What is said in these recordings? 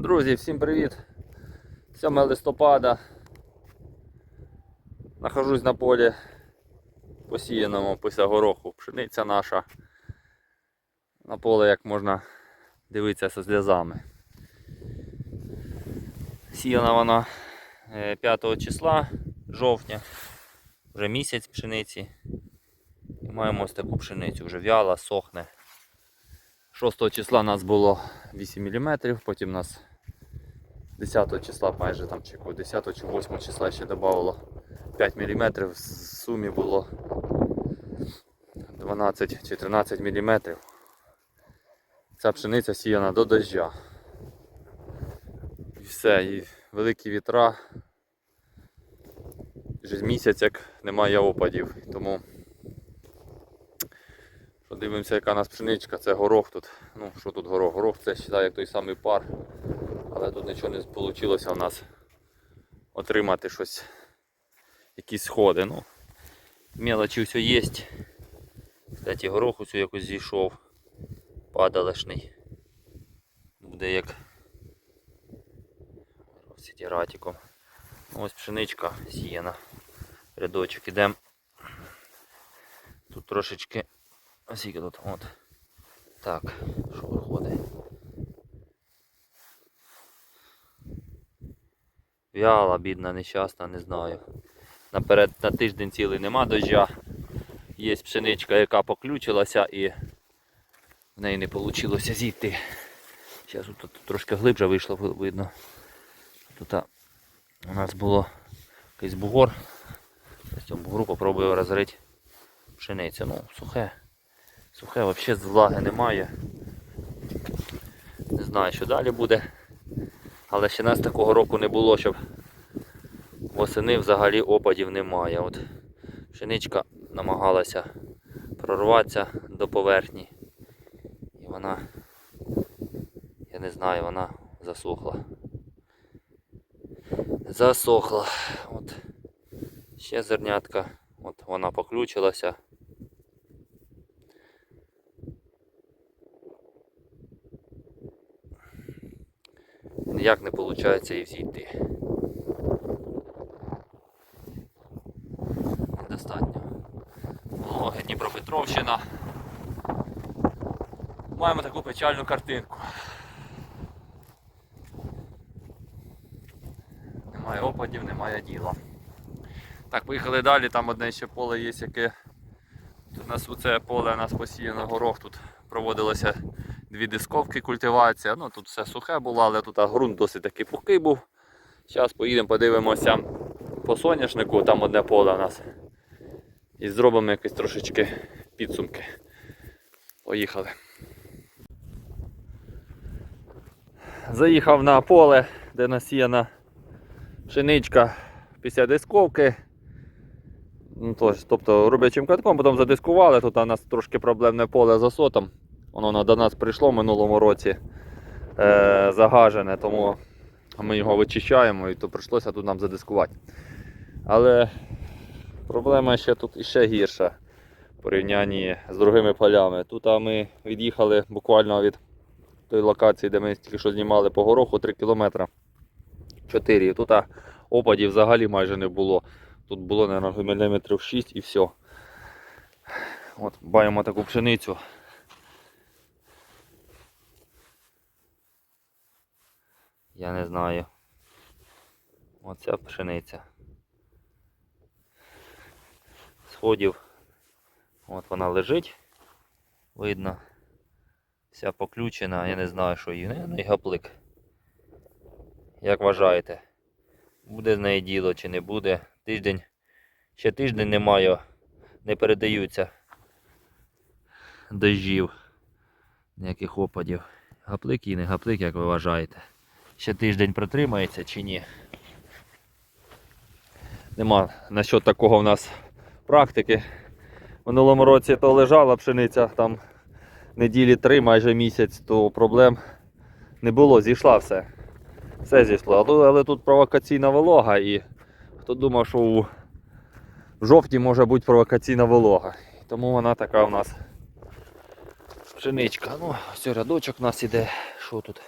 Друзі, всім привіт! 7 листопада. Нахожусь на полі посіяному після гороху. Пшениця наша. На поле як можна дивитися зі сльозами. Сіяна вона е, 5 числа жовтня. Вже місяць пшениці. І маємо ось таку пшеницю. Вже в'яла, сохне. 6 числа нас було 8 мм, потім нас 10 числа майже там чи 10 чи 8 числа ще додавало 5 мм, в сумі було 12 чи 13 мм. Ця пшениця сіяна до дождя. І все, і великі вітра. Вже місяць як немає опадів, тому Подивимося, яка у нас пшеничка, це горох тут. Ну, що тут горох? Горох це вважаю, як той самий пар. Але тут нічого не вийшло у нас отримати щось, якісь сходи. Ну, мелочі все є. Кстати, горох ось якось зійшов. Падалешний. Буде як сітіратиком. Ось пшеничка сіяна. Рядочок ідемо. Тут трошечки скільки тут? От. Так, що виходить? В'яла, бідна, нещасна, не знаю. Наперед на тиждень цілий нема дождя. Є пшеничка, яка поключилася і в неї не вийшло зійти. Зараз тут, трошки глибше вийшло, видно. Тут у нас було якийсь бугор. З цього бугру попробую розрити пшеницю. Ну, сухе. Сухе взагалі влаги немає. Не знаю, що далі буде. Але ще нас такого року не було, щоб восени взагалі опадів немає. От Пшеничка намагалася прорватися до поверхні. І вона, я не знаю, вона засохла. Засохла. От. Ще зернятка. От вона поключилася. Ніяк не виходить і взійти. Недостатньо. Вологи Дніпропетровщина. Маємо таку печальну картинку. Немає опадів, немає діла. Так, поїхали далі, там одне ще поле є, яке Тут у нас у це поле у нас посіяно горох, тут проводилося дві дисковки культивація. Ну тут все сухе було, але тут ґрунт досить таки пухкий був. Зараз поїдемо, подивимося по соняшнику, там одне поле у нас. І зробимо якісь трошечки підсумки. Поїхали. Заїхав на поле, де насіяна пшеничка після дисковки. Ну, тож, тобто робячим катком, потім задискували, тут у нас трошки проблемне поле з осотом. Воно до нас прийшло в минулому році е, загажене, тому ми його вичищаємо і то прийшлося тут нам задискувати. Але проблема ще тут іще гірша в порівнянні з другими полями. Тут ми від'їхали буквально від тої локації, де ми тільки що знімали по гороху 3 км 4. Тут опадів взагалі майже не було. Тут було, мабуть, міліметрів 6 і все. От, Баємо таку пшеницю. Я не знаю. Оця пшениця. Сходів. От вона лежить. Видно. Вся поключена, я не знаю, що її. Не гаплик. Як вважаєте? Буде з неї діло чи не буде. Тиждень. Ще тиждень немає. Не передаються дощів. Ніяких опадів. Гаплик і не гаплик, як ви вважаєте. Ще тиждень протримається чи ні. Нема насчет такого в нас практики. В минулому році то лежала пшениця там неділі три, майже місяць, то проблем не було, зійшла все. Все зійшло. Але- тут провокаційна волога і хто думав, що у жовтні може бути провокаційна волога. Тому вона така у нас пшеничка. Ну, ось рядочок у нас іде. Що тут?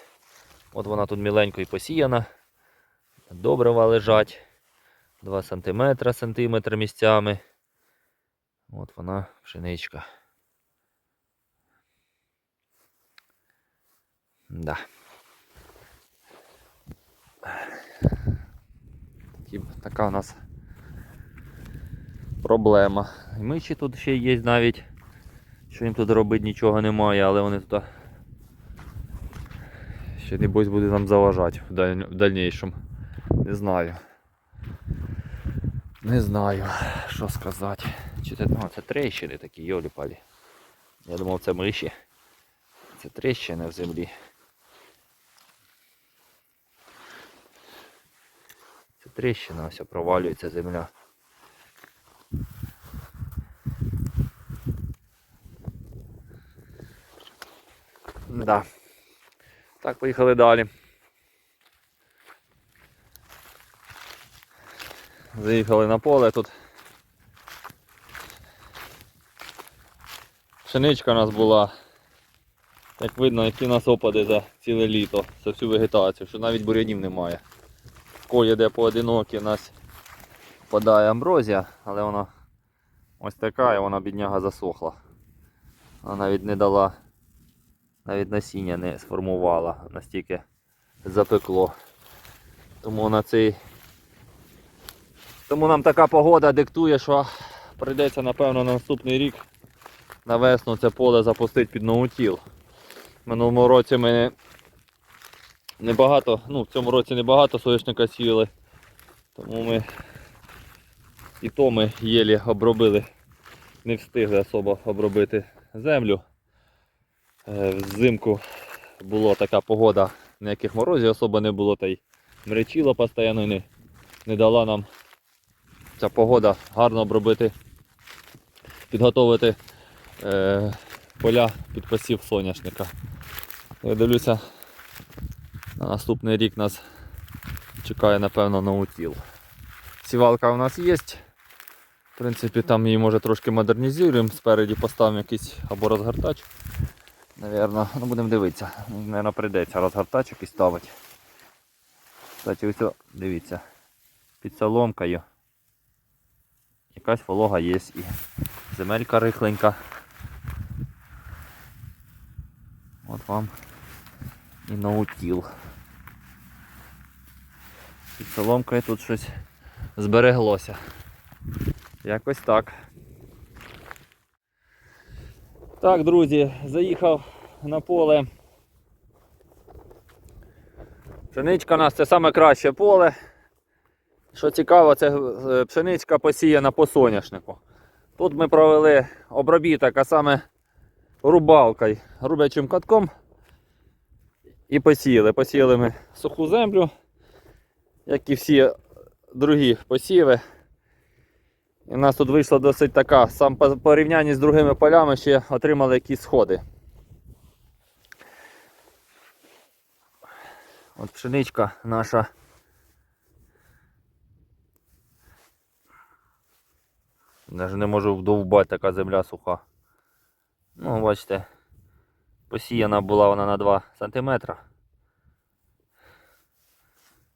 От вона тут міленько і посіяна. Добрива лежать. 2 см, сантиметр місцями. От вона пшеничка. Да. Така у нас проблема. Миші тут ще є навіть. Що їм тут робити нічого немає, але вони тут ще небось буде нам заважати в, даль... в дальнейшем. Не знаю. Не знаю, що сказати. Чи це, ну, це трещини такі, йолі палі. Я думав це миші. Це трещини в землі. Це тріщина, ось провалюється земля. Да. Так, поїхали далі. Заїхали на поле тут. Пшеничка у нас була. Як видно, які у нас опади за ціле літо, за всю вегетацію, що навіть бурянів немає. Колі де поодинокі у нас впадає амброзія, але вона ось така і вона бідняга засохла. Вона навіть не дала, навіть насіння не сформувала, настільки запекло. Тому на цей. Тому нам така погода диктує, що прийдеться напевно на наступний рік на весну це поле запустити під ноутіл. Минулому році ми небагато, ну в цьому році небагато соняшника сіяли, тому ми і то ми єлі обробили, не встигли особо обробити землю. Е, Взимку була така погода, ніяких морозів особо не було, та й мречіло постійно не, не дала нам ця погода гарно обробити, підготовити е, поля під посів соняшника. Я дивлюся, на наступний рік нас чекає, напевно, наутіл. Сівалка у нас є. В принципі, там її може трошки модернізуємо, спереді поставимо якийсь або розгортач. Навірно, ну будемо дивитися. Наверно, прийдеться розгортач якийсь ставити. Кстати, ось, дивіться, під соломкою. Якась волога є і земелька рихленька. От вам і наутіл. Під соломкою тут щось збереглося. Якось так. Так, друзі, заїхав на поле. Пшеничка у нас це саме краще поле. Що цікаво, це е, пшеничка посіяна по соняшнику. Тут ми провели обробіток, а саме рубалкою, рубячим катком. І посіяли. Посіяли ми суху землю, як і всі другі посіви. І у нас тут вийшла досить така, сам по порівнянні з другими полями ще отримали якісь сходи. От пшеничка наша. Навіть не можу вдовбати така земля суха. Ну, бачите, посіяна була вона на 2 см.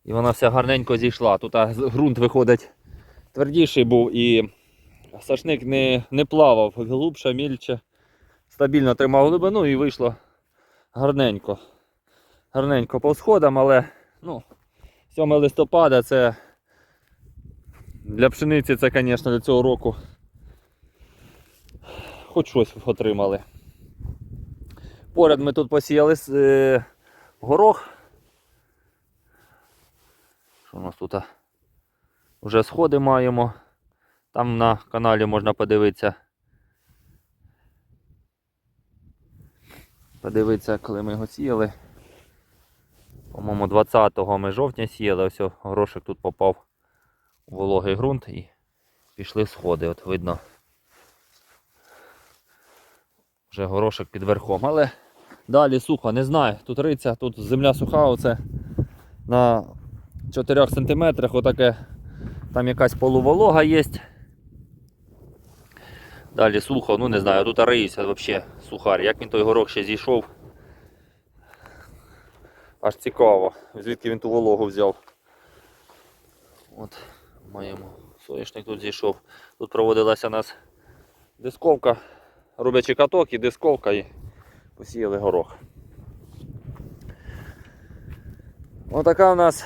І вона вся гарненько зійшла. Тут ґрунт виходить твердіший був і сашник не, не плавав глубше, мільче. Стабільно тримав глибину і вийшло гарненько. Гарненько по сходам, але ну, 7 листопада це для пшениці це, звісно, для цього року хоч щось отримали. Поряд ми тут посіяли е, горох. Що у нас тут? Вже сходи маємо. Там на каналі можна подивитися. Подивитися, коли ми його сіяли. По-моєму, 20 ми жовтня сіяли, ось о, тут попав у вологий ґрунт і пішли сходи. От видно. Вже горошок під верхом. Але далі сухо, не знаю. Тут риця, тут земля суха, оце на 4 см отаке. Там якась полуволога є. Далі сухо, ну не знаю, тут риється взагалі сухар. Як він той горох ще зійшов. Аж цікаво, звідки він ту вологу взяв. От, маємо соняшник тут зійшов. Тут проводилася у нас дисковка, рубячий каток і дисковка і посіяли горох. Отака у нас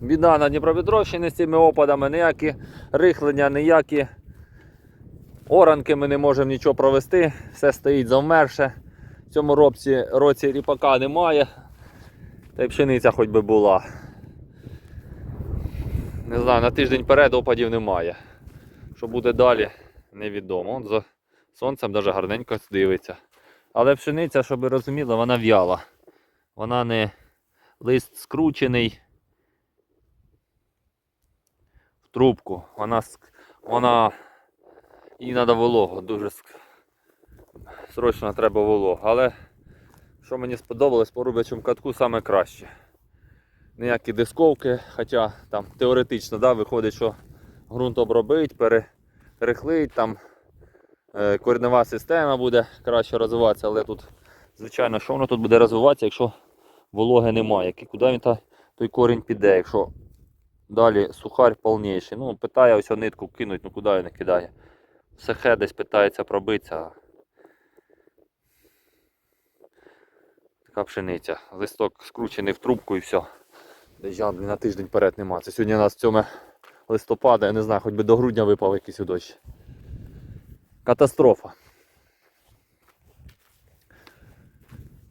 біда на Дніпропетровщині з цими опадами, ніякі рихлення, ніякі оранки ми не можемо нічого провести, все стоїть завмерше. В цьому році ріпака немає, та й пшениця хоч би була. Не знаю, на тиждень перед опадів немає. Що буде далі, невідомо. От за сонцем навіть гарненько дивиться. Але пшениця, щоб ви розуміли, вона в'яла. Вона не лист скручений в трубку. Вона, вона їй треба волого, дуже срочно треба волого. Але що мені сподобалось по рубячому катку саме краще. Ніякі дисковки, хоча там теоретично да, виходить, що ґрунт обробить, пере, перехлить, там е, коренева система буде краще розвиватися, але тут, звичайно, що воно тут буде розвиватися, якщо вологи немає. Які- Куди він та, той корінь піде, якщо далі сухарь повніший. Ну, питає ось нитку кинуть, ну куди він кидає. Сахе десь питається пробитися. Така пшениця. Листок скручений в трубку і все. Блін, на тиждень вперед нема. Це сьогодні у нас 7 листопада, я не знаю, хоч би до грудня випав якийсь дощ. Катастрофа.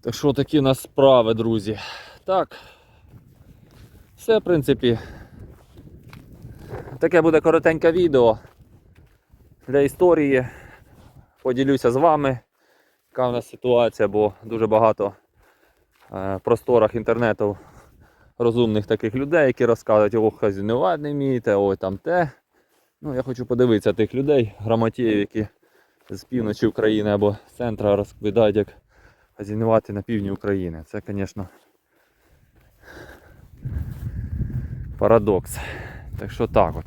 Так що такі у нас справи, друзі. Так. Все, в принципі. Таке буде коротеньке відео для історії. Поділюся з вами, яка в нас ситуація, бо дуже багато просторах інтернету розумних таких людей, які розказують, о, хазінувати не вмієте, ой там те. Ну, я хочу подивитися тих людей, грамотіїв, які з півночі України або з центра розповідають, як хазінувати на півдні України. Це, звісно, парадокс. Так що так от.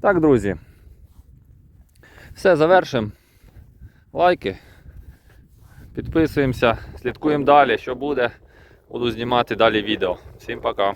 Так, друзі. Все, завершимо. Лайки. Підписуємося, слідкуємо далі, що буде. Буду знімати далі відео. Всім пока.